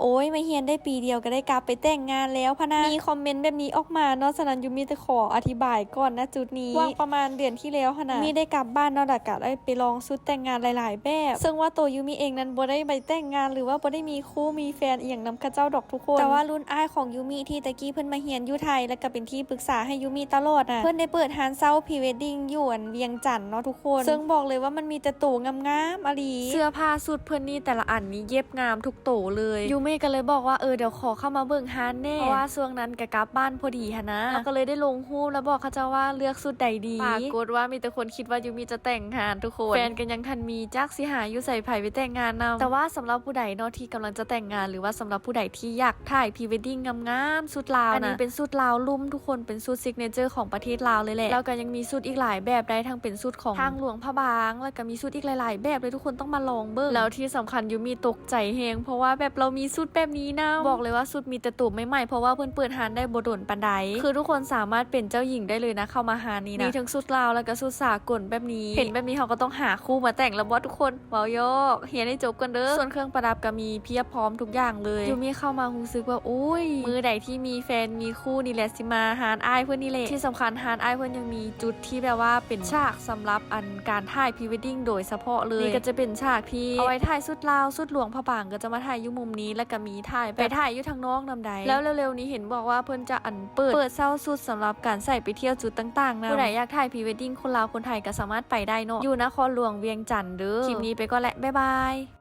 โอ้ยมาเฮียนได้ปีเดียวก็ได้กลับไปแต่งงานแล้วพะนะมีคอมเมนต์แบบนี้ออกมาเนาะฉะนั้นยูมีจะขออธิบายก่อนนะจุดนี้ว่างประมาณเดือนที่แล้วพะนะมีได้กลับบ้านเนาะดักกะได้ไปลองชุดแต่งงานหลาย ๆ แบบ ซึ่งว่าตัวยูมีเองนั้นบ่ได้ไปแต่งงานหรือว่าบ่ได้มีคู่มีแฟนอหย่างนำข้าเจ้าดอกทุกคน แต่ว่ารุ่นอ้ายของยูมีที่ตะกี้เพิ่นมาเฮียนอยู่ไทยแล้วก็เป็นที่ปรึกษาให้ยูมีตลอดนะเพิ่นได้เปิดฮานเซาพรีเวดดิ้งอยู่อันเวียงจันทน์เนาะทุกคน ซึ่งบอกเลยว่ามันมีแต่ตัวงามๆอะลีเสื้อผ้าสุดเพิ่นนี่แต่ละอันนี้เย็บงามทุกโตเลยยูมีก็เลยบอกว่าเออเดี๋ยวขอเข้ามาเบิ่งฮานแน่เพราะว่าช่วงนั้นก็กลับบ้านพอดีหันนะเราก็เลยได้ลงรูปแล้วบอกเขาเจ้าว่าเลือกสุดใดดีปรากฏว่ามีแต่คนคิดว่ายูมีจะแต่งงานทุกคนแฟนกันยังทันมีจักสิหาอยู่ใส่ไผ่ไปแต่งงานนำแต่ว่าสำหรับผู้ใดเนาะที่กำลังจะแต่งงาน หรือว่าสำหรับผู้ใดที่อยากถ่ายพรีเวดดิ้งงามๆสุดลาวนะอันนี้เป็นสุดลาวลุ่มทุกคนเป็นสุดซิกเนเจอร์ของประเทศลาวเลยแหละแล้วก็ยังมีสุดอีกหลายแบบได้ทั้งเป็นสุดของทางหลวงพระบาง แล้วก็มีสุดอีกหลาย ๆ แบบเลยทุกคนต้องมาลองเบิ่งแล้วที่สำคัญยูมีตกใจแฮงเพราะว่าแบบเรามีสุดแบบนี้นะบอกเลยว่าสุดมีแต่ตูบใหม่ๆเพราะว่าเพิ่นเปิดหานได้บ่โดนปันใดคือทุกคนสามารถเป็นเจ้าหญิงได้เลยนะเข้ามาหานี้นะมีทั้งสุดลาวแล้วก็สุดสากลแบบนี้ เห็นแบบนี้เขาก็ต้องหาคู่มาแต่งแล้วว่าทุกคนเว้าโยกเฮียนให้จบกันเด้อส่วนเครื่องประดับก็มีเพียบพร้อมทุกอย่างเลยยูมีเข้ามารู้สึกว่าอุ้ยมือใดที่มีแฟนมีคู่นี่แหละสิมาหานอายเพื่อนนี่แหละที่สำคัญหานอายเพื่อนยังมีจุดที่แบบว่าเป็นฉากสำหรับอันการถ่ายพรีเวดดิ้งโดยเฉพาะเลยนี่ก็จะเป็นฉากที่เอาไว้ถ่ายสุดลาวสุดหลวงพระบางก็จะมาถ่ายอยู่มุมนี้แล้วก็มีถ่ายไปถ่ายอยู่ทางนอกนำใด แล้วเร็วๆนี้เห็นบอกว่าเพื่อนจะอันเปิด เปิดเศร้าสุดสำหรับการใส่ไปเที่ยวจุดต่างๆนะผู้ใดอยากถ่ายพรีเวดดิ้งคนลาวคนไทยก็สามารถไปได้เนาะอยู่นครหลวงเวียงจันทน์เด้อคลิปนี้ไปก็แหละบ๊ายบาย